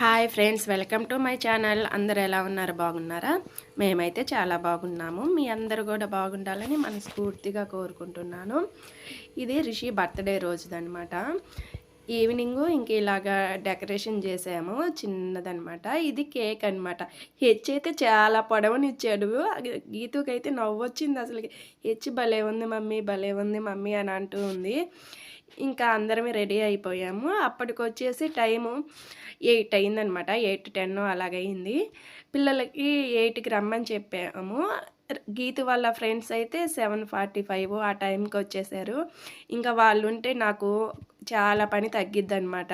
Hi friends welcome to my channel. అందరు ఎలా ఉన్నారు? బాగున్నారా? మేమైతే చాలా బాగున్నాము. మీ అందరు కూడా బాగుండాలని మనస్ఫూర్తిగా కోరుకుంటున్నాను. ఇది రిషి బర్త్డే రోజుదనమాట ఈవినింగ్ ఇంక ఇలాగా డెకరేషన్ చేసాము. చిన్నదనమాట ఇది కేక్ అనమాట హెచ్ అయితే చాలా పొడవనిచ్చాడు. గీతుకైతే నవ్వు వచ్చింది అసలు హెచ్ భలే ఉంది మమ్మీ భలే ఉంది మమ్మీ అని అంటూ ఉంది. ఇంకా అందరమే రెడీ అయిపోయాము. అప్పటికొచ్చేసి టైము ఎయిట్ అయిందనమాట. ఎయిట్ టెన్ అలాగైంది పిల్లలకి ఎయిట్కి రమ్మని చెప్పాము. గీత వాళ్ళ ఫ్రెండ్స్ అయితే సెవెన్ ఫార్టీ ఫైవ్ ఆ టైంకి వచ్చేసారు. ఇంకా వాళ్ళు ఉంటే నాకు చాలా పని తగ్గిద్ది అనమాట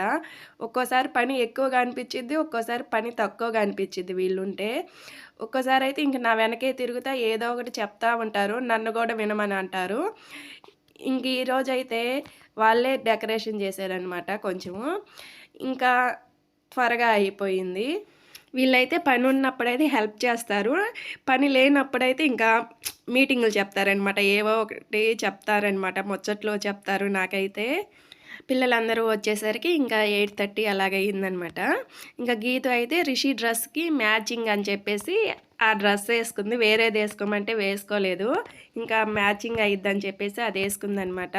ఒక్కోసారి పని ఎక్కువగా అనిపించిద్ది ఒక్కోసారి పని తక్కువగా అనిపించిద్ది వీళ్ళుంటే. ఒక్కోసారి అయితే ఇంక నా వెనకే తిరుగుతా ఏదో ఒకటి చెప్తా ఉంటారు నన్ను కూడా వినమని అంటారు. ఇంక ఈరోజు అయితే వాళ్ళే డెకరేషన్ చేశారనమాట కొంచెము. ఇంకా త్వరగా అయిపోయింది. వీళ్ళైతే పని ఉన్నప్పుడైతే హెల్ప్ చేస్తారు. పని లేనప్పుడైతే ఇంకా మీటింగులు చెప్తారనమాట ఏవో ఒకటి చెప్తారనమాట ముచ్చట్లో చెప్తారు నాకైతే. పిల్లలందరూ వచ్చేసరికి ఇంకా ఎయిట్ థర్టీ అలాగయిందనమాట ఇంకా గీత అయితే రిషి డ్రెస్కి మ్యాచింగ్ అని చెప్పేసి ఆ డ్రెస్ వేసుకుంది. వేరేది వేసుకోమంటే వేసుకోలేదు. ఇంకా మ్యాచింగ్ అయిద్దని చెప్పేసి అది వేసుకుందనమాట.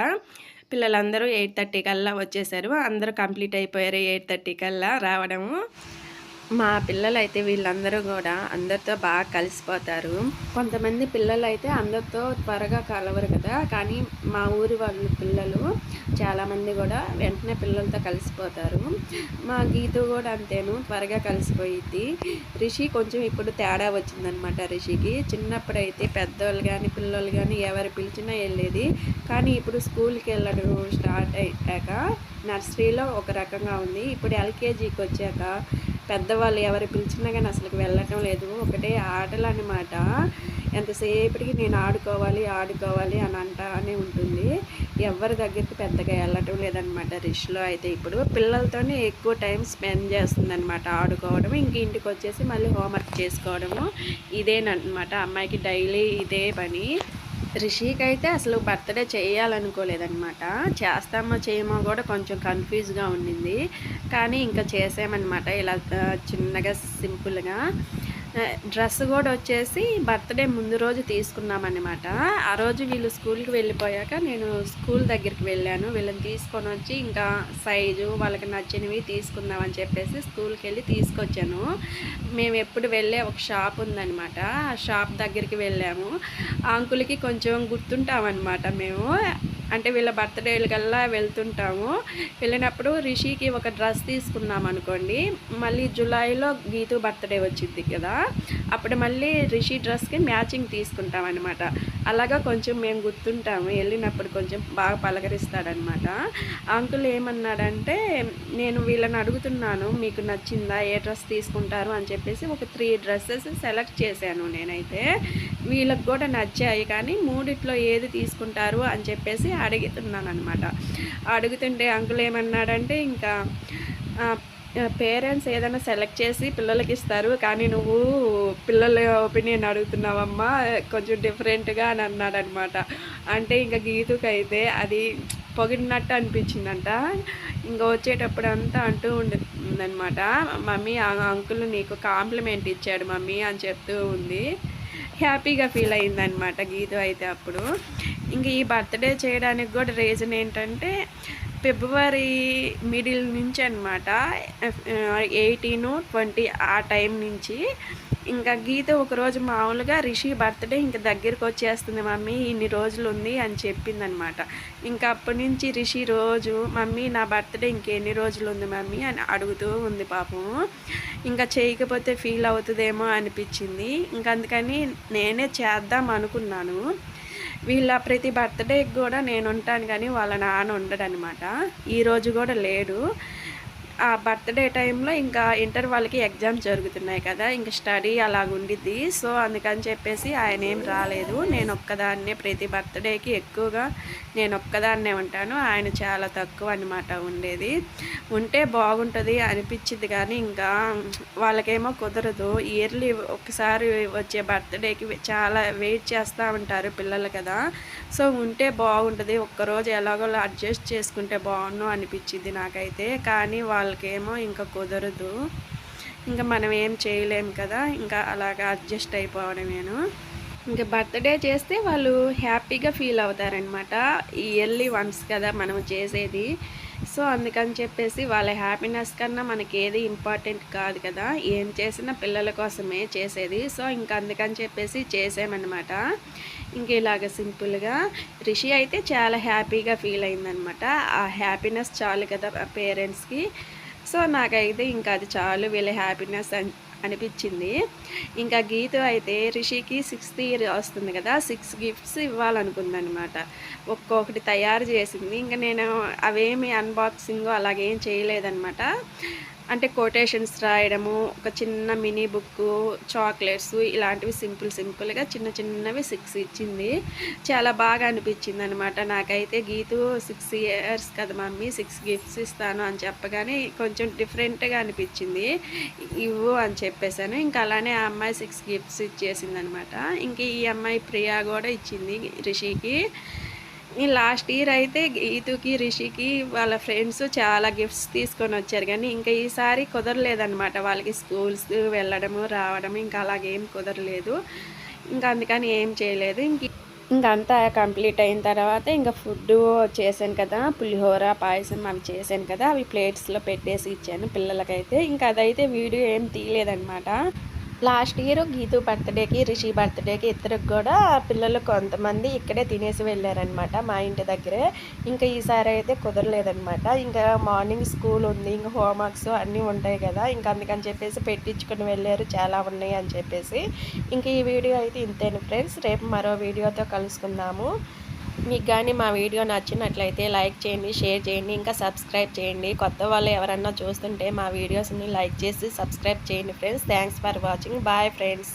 పిల్లలందరూ ఎయిట్ థర్టీ కల్లా వచ్చేసారు. అందరూ కంప్లీట్ అయిపోయారు ఎయిట్ థర్టీ కల్లా రావడము. మా పిల్లలు అయితే వీళ్ళందరూ కూడా అందరితో బాగా కలిసిపోతారు. కొంతమంది పిల్లలు అయితే అందరితో త్వరగా కలవరు కదా. కానీ మా ఊరి వాళ్ళ పిల్లలు చాలామంది కూడా వెంటనే పిల్లలతో కలిసిపోతారు. మా గీత కూడా అంతేను త్వరగా కలిసిపోయింది రిషి కొంచెం ఇప్పుడు తేడా వచ్చిందనమాట రిషికి. చిన్నప్పుడు అయితే పెద్దవాళ్ళు కానీ పిల్లలు కానీ ఎవరు పిలిచినా వెళ్ళేది. కానీ ఇప్పుడు స్కూల్కి వెళ్ళడం స్టార్ట్ అయ్యాక నర్సరీలో ఒక రకంగా ఉంది. ఇప్పుడు ఎల్కేజీకి వచ్చాక పెద్దవాళ్ళు ఎవరు పిలిచినా కానీ అసలు వెళ్ళటం లేదు. ఒకటే ఆటలు అనమాట ఎంతసేపటికి నేను ఆడుకోవాలి ఆడుకోవాలి అని అంటానే ఉంటుంది. ఎవరి దగ్గరికి పెద్దగా వెళ్ళటం లేదనమాట రిష్లో అయితే ఇప్పుడు పిల్లలతోనే ఎక్కువ టైం స్పెండ్ చేస్తుందనమాట ఆడుకోవడం ఇంక ఇంటికి వచ్చేసి మళ్ళీ హోంవర్క్ చేసుకోవడము ఇదేనమాట అమ్మాయికి డైలీ ఇదే పని. రిషికి అయితే అసలు బర్త్డే చేయాలనుకోలేదనమాట చేస్తామో చేయమో కూడా కొంచెం కన్ఫ్యూజ్గా ఉండింది. కానీ ఇంకా చేసామన్నమాట ఇలా చిన్నగా సింపుల్గా. డ్రెస్ కూడా వచ్చేసి బర్త్డే ముందు రోజు తీసుకున్నామన్నమాట. ఆ రోజు వీళ్ళు స్కూల్కి వెళ్ళిపోయాక నేను స్కూల్ దగ్గరికి వెళ్ళాను. వీళ్ళని తీసుకొని వచ్చి ఇంకా సైజు వాళ్ళకి నచ్చినవి తీసుకుందామని చెప్పేసి స్కూల్కి వెళ్ళి తీసుకొచ్చాను. మేము ఎప్పుడు వెళ్ళే ఒక షాప్ ఉందనమాట ఆ షాప్ దగ్గరికి వెళ్ళాము. ఆ అంకులకి కొంచెం గుర్తుంటామన్నమాట మేము. అంటే వీళ్ళ బర్త్డేలకల్లా వెళ్తుంటాము. వెళ్ళినప్పుడు రిషికి ఒక డ్రెస్ తీసుకున్నాం అనుకోండి మళ్ళీ జూలైలో గీతు బర్త్డే వచ్చింది కదా. అప్పుడు మళ్ళీ రిషి డ్రెస్కి మ్యాచింగ్ తీసుకుంటాం అనమాట అలాగా కొంచెం మేము గుర్తుంటాము. వెళ్ళినప్పుడు కొంచెం బాగా పలకరిస్తాడనమాట అంకుల్ ఏమన్నాడంటే నేను వీళ్ళని అడుగుతున్నాను మీకు నచ్చిందా ఏ డ్రెస్ తీసుకుంటారు? అని చెప్పేసి ఒక త్రీ డ్రెస్సెస్ సెలెక్ట్ చేశాను నేనైతే. వీళ్ళకి కూడా నచ్చాయి కానీ మూడిట్లో ఏది తీసుకుంటారు అని చెప్పేసి అడుగుతున్నాను అనమాట అడుగుతుంటే అంకుల్ ఏమన్నాడంటే ఇంకా పేరెంట్స్ ఏదైనా సెలెక్ట్ చేసి పిల్లలకి ఇస్తారు. కానీ నువ్వు పిల్లల ఒపీనియన్ అడుగుతున్నావమ్మా కొంచెం డిఫరెంట్గా అని అన్నాడనమాట. అంటే ఇంకా గీతుకైతే అది పొగిడినట్టు అనిపించిందంట. ఇంకా వచ్చేటప్పుడు అంతా అంటూ ఉందనమాట మమ్మీ ఆ అంకుల్ నీకు కాంప్లిమెంట్ ఇచ్చాడు మమ్మీ అని చెప్తూ ఉంది. హ్యాపీగా ఫీల్ అయిందనమాట గీత అయితే అప్పుడు. ఇంక ఈ బర్త్డే చేయడానికి కూడా రీజన్ ఏంటంటే ఫిబ్రవరి మిడిల్ నుంచి అనమాట ఎయిటీను ట్వంటీ ఆ టైం నుంచి. ఇంకా గీత ఒకరోజు మామూలుగా రిషి బర్త్డే ఇంకా దగ్గరికి వచ్చేస్తుంది మమ్మీ ఇన్ని రోజులు ఉంది అని చెప్పిందనమాట ఇంకా అప్పటి నుంచి రిషి రోజు మమ్మీ నా బర్త్డే ఇంకెన్ని రోజులు ఉంది మమ్మీ అని అడుగుతూ ఉంది పాపం. ఇంకా చేయకపోతే ఫీల్ అవుతుందేమో అనిపించింది. ఇంకా అందుకని నేనే చేద్దాం అనుకున్నాను. వీళ్ళ ప్రతి బర్త్డేకి కూడా నేను ఉంటాను కానీ వాళ్ళ నాన్న ఉండడనమాట ఈరోజు కూడా లేడు. ఆ బర్త్డే టైంలో ఇంకా ఇంటర్ వాళ్ళకి ఎగ్జామ్స్ జరుగుతున్నాయి కదా ఇంకా స్టడీ అలాగుండిద్ది సో అందుకని చెప్పేసి ఆయన ఏం రాలేదు. నేను ఒక్కదాన్నే ప్రతి బర్త్డేకి ఎక్కువగా నేను ఒక్కదాన్నే ఉంటాను. ఆయన చాలా తక్కువ అనమాట ఉండేది. ఉంటే బాగుంటుంది అనిపించింది కానీ ఇంకా వాళ్ళకేమో కుదరదు. ఇయర్లీ ఒకసారి వచ్చే బర్త్డేకి చాలా వెయిట్ చేస్తూ ఉంటారు పిల్లలు కదా. సో ఉంటే బాగుంటుంది. ఒక్కరోజు ఎలాగో అడ్జస్ట్ చేసుకుంటే బాగుండు అనిపించింది నాకైతే. కానీ వాళ్ళకేమో ఇంకా కుదరదు. ఇంకా మనం ఏం చేయలేము కదా. ఇంకా అలాగా అడ్జస్ట్ అయిపోవడమేను ఇంకా బర్త్డే చేస్తే వాళ్ళు హ్యాపీగా ఫీల్ అవుతారనమాట ఇయర్లీ వన్స్ కదా మనం చేసేది. సో అందుకని చెప్పేసి వాళ్ళ హ్యాపీనెస్ కన్నా మనకి ఏది ఇంపార్టెంట్ కాదు కదా. ఏం చేసినా పిల్లల కోసమే చేసేది. సో ఇంకా అందుకని చెప్పేసి చేసామన్నమాట. ఇంక ఇలాగ సింపుల్గా రిషి అయితే చాలా హ్యాపీగా ఫీల్ అయిందనమాట ఆ హ్యాపీనెస్ చాలు కదా పేరెంట్స్కి. సో నాకైతే ఇంకా అది చాలు. వీళ్ళ హ్యాపీనెస్ అని అనిపించింది. ఇంకా గీత అయితే రిషికి సిక్స్త్ ఇయర్ వస్తుంది కదా సిక్స్ గిఫ్ట్స్ ఇవ్వాలనుకుందనమాట. ఒక్కొక్కటి తయారు చేసింది. ఇంకా నేను అవేమి అన్బాక్సింగ్ అలాగేం చేయలేదనమాట. అంటే కొటేషన్స్ రాయడము ఒక చిన్న మినీ బుక్ చాక్లెట్స్ ఇలాంటివి సింపుల్ సింపుల్గా చిన్న చిన్నవి సిక్స్ ఇచ్చింది. చాలా బాగా అనిపించింది అనమాట నాకైతే గీతు సిక్స్ ఇయర్స్ కదా మమ్మీ సిక్స్ గిఫ్ట్స్ ఇస్తాను అని చెప్పగానే కొంచెం డిఫరెంట్గా అనిపించింది. ఇవ్వు అని చెప్పి చెప్పేశాను. ఇంకా అలానే ఆ అమ్మాయి సిక్స్ గిఫ్ట్స్ ఇచ్చేసింది అనమాట ఇంక ఈ అమ్మాయి ప్రియా కూడా ఇచ్చింది రిషికి. ఈ లాస్ట్ ఇయర్ అయితే గీతుకి రిషికి వాళ్ళ ఫ్రెండ్స్ చాలా గిఫ్ట్స్ తీసుకొని వచ్చారు. కానీ ఇంకా ఈసారి కుదరలేదనమాట. వాళ్ళకి స్కూల్స్ వెళ్ళడము రావడము ఇంకా అలాగేం కుదరలేదు. ఇంకా అందుకని ఏం చేయలేదు. ఇంక అంతా కంప్లీట్ అయిన తర్వాత ఇంకా ఫుడ్ చేశాను కదా పులిహోర పాయసం అవి చేశాను కదా అవి ప్లేట్స్లో పెట్టేసి ఇచ్చాను పిల్లలకైతే. ఇంకా అదైతే వీడియో ఏం తీయలేదనమాట లాస్ట్ ఇయర్ గీతు బర్త్డేకి రిషి బర్త్డేకి ఇద్దరికి కూడా పిల్లలు కొంతమంది ఇక్కడే తినేసి వెళ్ళారనమాట మా ఇంటి దగ్గరే. ఇంకా ఈసారి అయితే కుదరలేదనమాట ఇంకా మార్నింగ్ స్కూల్ ఉంది ఇంకా హోంవర్క్స్ అన్నీ ఉంటాయి కదా ఇంకా అందుకని చెప్పేసి పెట్టించుకుని వెళ్ళారు చాలా ఉన్నాయి అని చెప్పేసి. ఇంక ఈ వీడియో అయితే ఇంతేను ఫ్రెండ్స్. రేపు మరో వీడియోతో కలుసుకుందాము. మీకు కానీ మా వీడియో నచ్చినట్లయితే లైక్ చేయండి షేర్ చేయండి ఇంకా సబ్స్క్రైబ్ చేయండి. కొత్త వాళ్ళు ఎవరన్నా చూస్తుంటే మా వీడియోస్ని లైక్ చేసి సబ్స్క్రైబ్ చేయండి friends. Thanks for watching. Bye friends.